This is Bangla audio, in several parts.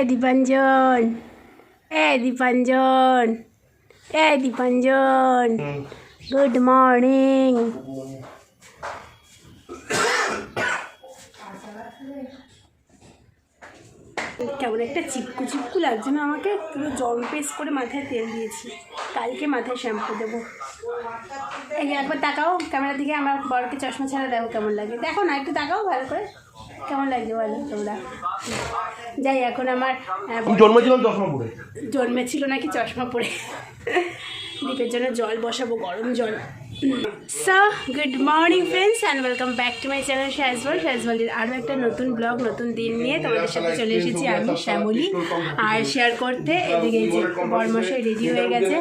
এই দীপাঞ্জন এই দীপাঞ্জন এই দীপাঞ্জন গুড মর্নিং কেমন একটা চিপকু চিপকু লাগছে না আমাকে? পুরো জল পেস্ট করে মাথায় তেল দিয়েছি। কালকে মাথায় শ্যাম্পু দেবো। এই একবার তাকাও ক্যামেরার দিকে, আমার বরকে চশমা ছাড়া দেখো কেমন লাগে। দেখো না, একটু তাকাও ভালো করে। কেমন লাগছে বলো তোমরা? যাই এখন আমার জন্মেছিলাম চশমা পরে? জন্মেছিল নাকি চশমা পরে? দ্বীপের জন্য জল বসাবো গরম জল। So good morning friends and welcome back to my channel Shajbol শ্যাজবলির আরও একটা নতুন ব্লগ নতুন দিন নিয়ে তোমাদের সাথে চলে এসেছি আমি শ্যামলি। আর শেয়ার করতে এদিকে যে বরমশাই রেডি হয়ে গেছে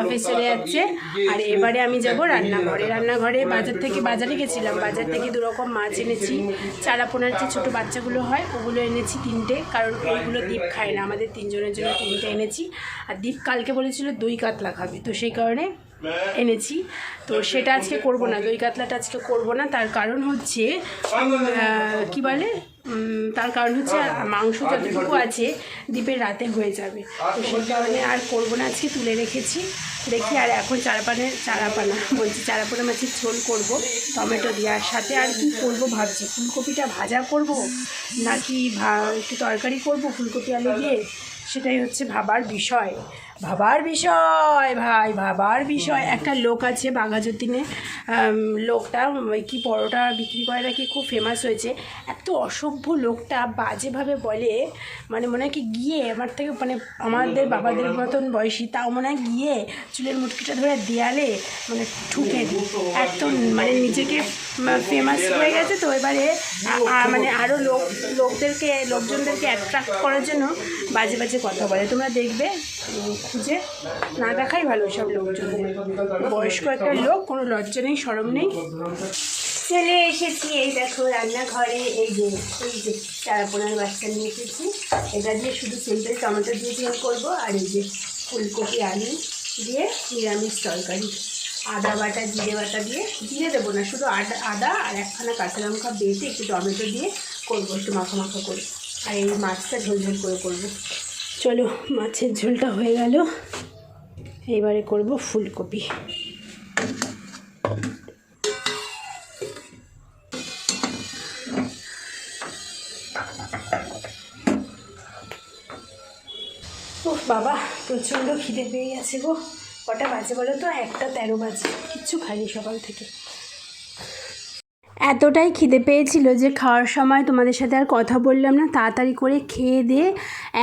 অফিস চলে যাচ্ছে। আর এবারে আমি যাব রান্নাঘরে। রান্নাঘরে বাজার থেকে বাজারে গেছিলাম। বাজার থেকে দু রকম মাছ এনেছি। চারাপোনার যে ছোটো বাচ্চাগুলো হয় ওগুলো এনেছি তিনটে। কারণ ওইগুলো দ্বীপ খায় না। আমাদের তিনজনের জন্য তিনটে এনেছি। আর দ্বীপ কালকে বলেছিল দুই কাতলা খাবে। তো সেই কারণে এনেছি। তো সেটা আজকে করব না দই কাতলাটা আজকে করব না। তার কারণ হচ্ছে কি বলে? তার কারণ হচ্ছে মাংস যতটুকু আছে দ্বীপের রাতে হয়ে যাবে। তো সেই কারণে আর করব না আজকে তুলে রেখেছি। দেখি আর এখন চারাপানের চারাপানা বলছি চারাপোনা মাছের ঝোল করব টমেটো দেওয়ার সাথে আর কি করব ভাবছি ফুলকপিটা ভাজা করব নাকি ভা- একটু তরকারি করব ফুলকপি আলু দিয়ে? সেটাই হচ্ছে ভাবার বিষয়। ভাবার বিষয়, ভাই, ভাবার বিষয়। একটা লোক আছে বাঘাযতীনে। লোকটা কি পরোটা বিক্রি করে নাকি খুব ফেমাস হয়েছে। এত অসভ্য লোকটা বাজেভাবে বলে মানে মনে হয় কি গিয়ে আমার থেকে মানে আমাদের বাবাদের মতন বয়সী, তাও মনে হয় গিয়ে চুলের মুটকিটা ধরে দেয়ালে মানে ঠুকে, একদম মানে নিজেকে ফেমাস হয়ে গেছে তো এবারে। মানে আরও লোক, লোকদেরকে, লোকজনদেরকে অ্যাট্রাক্ট করার জন্য বাজে বাজে কথা বলে। তোমরা দেখবে। খুঁজে না দেখাই ভালো সব লোকজনদের বয়স্ক একটা লোক, কোনো লজ্জা নেই, সরম নেই। চলে এসেছি এই দেখো রান্নাঘরে, এই যে এই যে চারাপোনার বাচ্চা নিয়ে এসেছি। এটা দিয়ে শুধু সিম্পল টমেটো দিয়ে ঝোল করব, আর এই যে ফুলকপি, আলু দিয়ে নিরামিষ তরকারি। আদা বাটা, জিরে বাটা দিয়ে জিরে দেবো না, শুধু আদা আদা আর একখানা কাঁচা লঙ্কা বেটে একটু টমেটো দিয়ে করব, একটু মাখা মাখা করে। আর এই মাছটা ঝোল ঝোল করে করব। চলো, মাছের ঝোলটা হয়ে গেল। এবারে করব ফুলকপি। উফ, বাবা, প্রচণ্ড খিদে পেয়ে গেছে গো। কটা বাজে বলো তো? একটা তেরো বাজে। কিচ্ছু খাইনি সকাল থেকে। এতটাই খিদে পেয়েছিল যে খাওয়ার সময় তোমাদের সাথে আর কথা বললাম না। তাড়াতাড়ি করে খেয়ে দিয়ে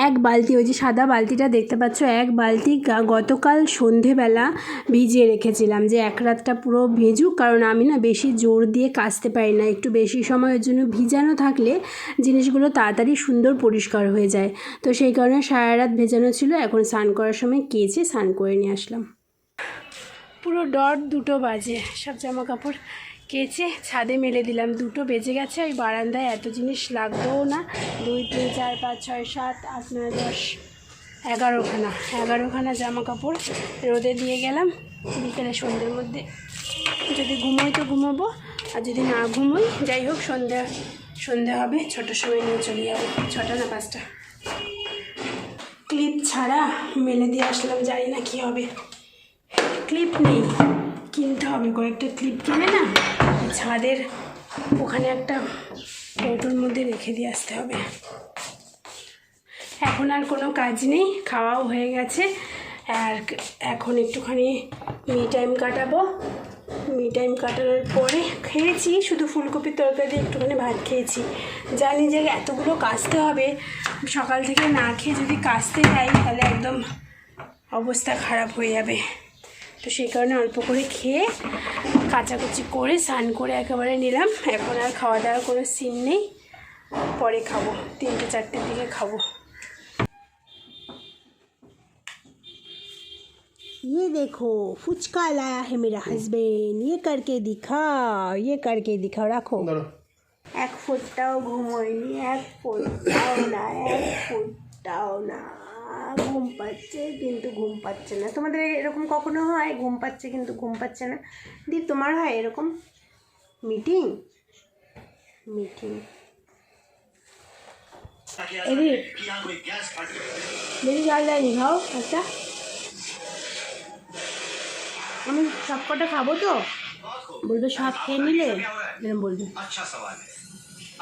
এক বালতি, ওই যে সাদা বালতিটা দেখতে পাচ্ছ, এক বালতি গতকাল সন্ধেবেলা ভিজিয়ে রেখেছিলাম যে এক রাতটা পুরো ভেজুক, কারণ আমি না বেশি জোর দিয়ে কাচতে পারি না। একটু বেশি সময়ের জন্য ভিজানো থাকলে জিনিসগুলো তাড়াতাড়ি সুন্দর পরিষ্কার হয়ে যায়। তো সেই কারণে সারা রাত ভেজানো ছিল। এখন স্নান করার সময় কেচে স্নান করে নিয়ে আসলাম। পুরো ডট দুটো বাজে। সব জামা কাপড় কেচে ছাদে মেলে দিলাম। দুটো বেজে গেছে, ওই বারান্দায় এত জিনিস লাগবেও না। দুই, তিন, চার, পাঁচ, ছয়, সাত, আট, নয়, দশ, এগারোখানা। এগারোখানা জামা কাপড় রোদে দিয়ে গেলাম। বিকেলে সন্ধ্যের মধ্যে যদি ঘুমোই তো ঘুমোবো, আর যদি না ঘুমোই, যাই হোক, সন্ধ্যা সন্ধ্যা হবে। ছটার সময় নিয়ে চলে যাব। ছটা না পাঁচটা। ক্লিপ ছাড়া মেলে দিয়ে আসলাম, জানি না কী হবে। ক্লিপ নেই। কিনতে হবে কয়েকটা ক্লিপ কিনে না ছাদের ওখানে একটা কৌটোর মধ্যে রেখে দিয়ে আসতে হবে। এখন আর কোনো কাজ নেই, খাওয়াও হয়ে গেছে। আর এখন একটুখানি মি টাইম কাটাবো। মি টাইম কাটানোর পরে খেয়েছি, শুধু ফুলকপির তরকারি দিয়ে একটুখানি ভাত খেয়েছি। জানি যে এতগুলো কাচতে হবে, সকাল থেকে না খেয়ে যদি কাচতে যাই, তাহলে একদম অবস্থা খারাপ হয়ে যাবে। তো সেই কারণে অল্প করে খেয়ে কাচাকুচি করে স্নান করে একেবারে নিলাম এখন আর খাওয়া দাওয়ার কোনো সিন নেই পরে খাবো তিনটে চারটের দিকে খাবো ये देखो फुचका लाया है मेरा हस्बैंड ये करके दिखाओ ये करके दिखाओ রাখো এক ফুটটাও ঘুমোয়নি এক ফুটটাও না এক ফুটটাও না ঘুম পাচ্ছে কিন্তু ঘুম পাচ্ছে না তোমাদের এরকম কখনো হয় ঘুম পাচ্ছে কিন্তু ঘুম পাচ্ছে না দি তোমার হয় এরকম মিটিং মিটিং এদি বেশি জল দেয়নি খাও একটা আমি সব কটা খাবো তো বলবে সব খেয়ে নিলে এরকম বলবে अच्छा सवाल है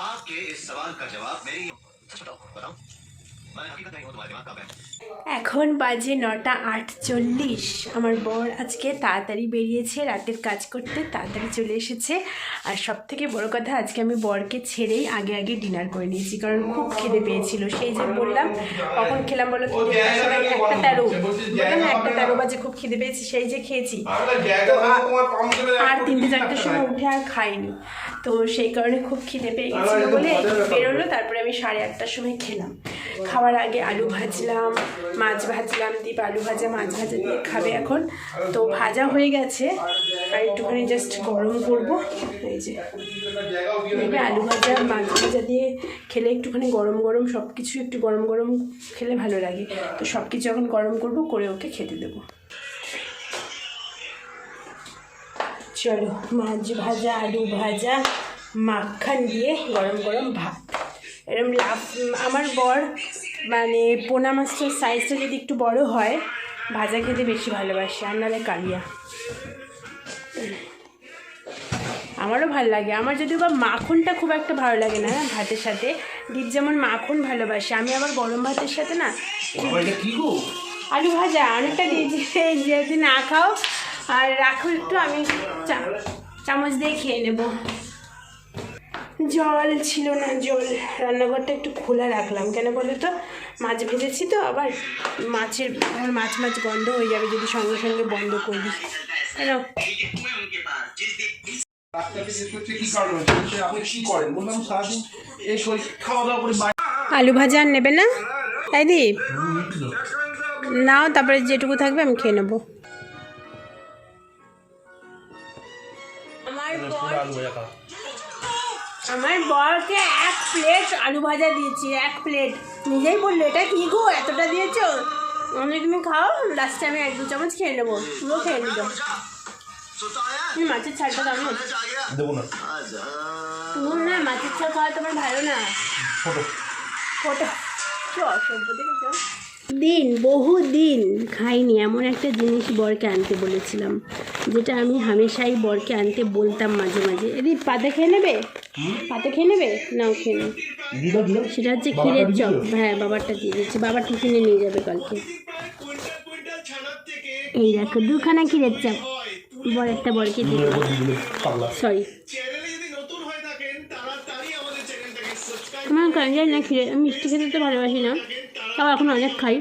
आपके इस सवाल का जवाब मेरी सच बताओ এখন বাজে নটা আটচল্লিশ। আমার বর আজকে তাড়াতাড়ি বেরিয়েছে রাতের কাজ করতে তাড়াতাড়ি চলে এসেছে। আর সব থেকে বড় কথা আজকে আমি বরকে ছেড়েই আগে আগে ডিনার করে নিয়েছি কারণ খুব খিদে পেয়েছিল। সেই যে বললাম কখন খেলাম বলো একটা তেরো। বললাম একটা তেরো বাজে খুব খিদে পেয়েছি সেই যে খেয়েছি। আর তিনটে চারটের সময় উঠে আর খাইনি। তো সেই কারণে খুব খিদে পেয়ে গেছিল বলে বেরোলো তারপরে আমি সাড়ে আটটার সময় খেলাম। খাওয়ার আগে আলু ভাজলাম, মাছ ভাজলাম, দীপ আলু ভাজা, মাছ ভাজা দিয়ে খাবে এখন। তো ভাজা হয়ে গেছে, আর একটুখানি জাস্ট গরম করব। এই যে আলু ভাজা, মাছ ভাজা দিয়ে খেলে একটুখানি গরম গরম সব কিছু একটু গরম গরম খেলে ভালো লাগে। তো সব কিছু এখন গরম করব, করে ওকে খেতে দেবো। চলো, মাছ ভাজা, আলু ভাজা, মাখন দিয়ে গরম গরম ভাত। এরম লাভ আমার বর মানে পোনা মাছটার সাইজটা যদি একটু বড় হয় ভাজা খেতে বেশি ভালোবাসে আর নাহলে কালিয়া। আমারও ভালো লাগে। আমার যদিও বা মাখনটা খুব একটা ভালো লাগে না হ্যাঁ, ভাতের সাথে। দীপ যেমন মাখন ভালোবাসে আমি আবার গরম ভাতের সাথে না আলু ভাজা অনেকটা দিয়েছি যদি না খাও আর রাখো একটু আমি চামচ দিয়ে খেয়ে নেব। জল ছিল না জল। রান্নাঘরটা একটু খোলা রাখলাম। কেন বলো তো? মাছ ভেজেছি তো আবার মাছের আবার মাছ মাছ গন্ধ হয়ে যাবে যদি সঙ্গে সঙ্গে বন্ধ করি। কেন আলু ভাজা আর নেবে না? তাই দি? নাও তারপরে যেটুকু থাকবে আমি খেয়ে নেব। আমার আমার বরকে এক প্লেট আলু ভাজা দিয়েছি এক প্লেট নিজেই বলল এটা কি গো? এতটা দিয়েছ? আমি তুমি খাও লাস্টে আমি এক দু চামচ খেয়ে নেব। পুরো খেয়ে নিতো তুমি মাছের ছালটা দাও না। দেবো না। তুমি না মাছের ছাড় খাওয়া তোমার ভালো না। ফটো। ফটো। কি অসভ্য দেখেছ? দিন বহু দিন খাইনি। এমন একটা জিনিস বরকে আনতে বলেছিলাম যেটা আমি হামেশাই বরকে আনতে বলতাম মাঝে মাঝে। এদি পাতে খেয়ে নেবে? পাতে খেয়ে নেবে? নাও খেয়ে নেবে সেটা হচ্ছে ক্ষীরের চপ। হ্যাঁ বাবারটা দিয়ে দিচ্ছি বাবার টিফিনে নিয়ে যাবে কালকে। এই দেখো দুখানা ক্ষীরের চপ। বর একটা বরকে দিয়ে সরি আমার কেন জানি না ক্ষীরে আমি মিষ্টি খেতে তো ভালোবাসি না। তাও এখন অনেক খাই।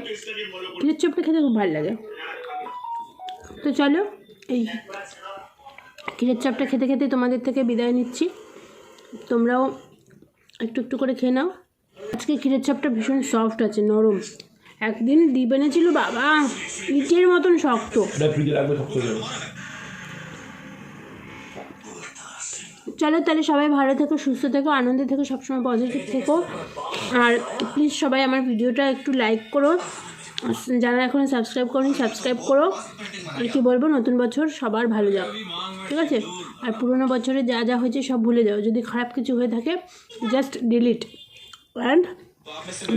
ক্ষীরের চপটা খেতে খুব ভালো লাগে। তো চলো, এই ক্ষীরের চপটা খেতে খেতে তোমাদের থেকে বিদায় নিচ্ছি। তোমরাও একটু একটু করে খেয়ে নাও। আজকে ক্ষীরের চপটা ভীষণ সফট আছে, নরম। একদিন দ্বীপ এনেছিল বাবা, ইটের মতন শক্ত। চলো তাহলে সবাই ভালো থেকো সুস্থ থেকো আনন্দে থেকো সবসময় পজিটিভ থেকো আর প্লিজ সবাই আমার ভিডিওটা একটু লাইক করো আর যারা এখনও সাবস্ক্রাইব করনি সাবস্ক্রাইব করো আর কি বলবো নতুন বছর সবার ভালো যাও ঠিক আছে আর পুরোনো বছরে যা যা হয়েছে সব ভুলে যাও যদি খারাপ কিছু হয়ে থাকে just delete and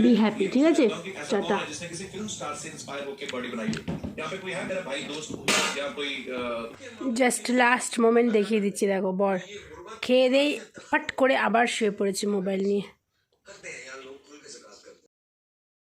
be happy ঠিক আছে টাটা जिसने किसी फिल्म स्टार से इंस्पायर होकर बॉडी খেয়ে দেই পাট করে আবার শুয়ে পড়েছি মোবাইল নিয়ে।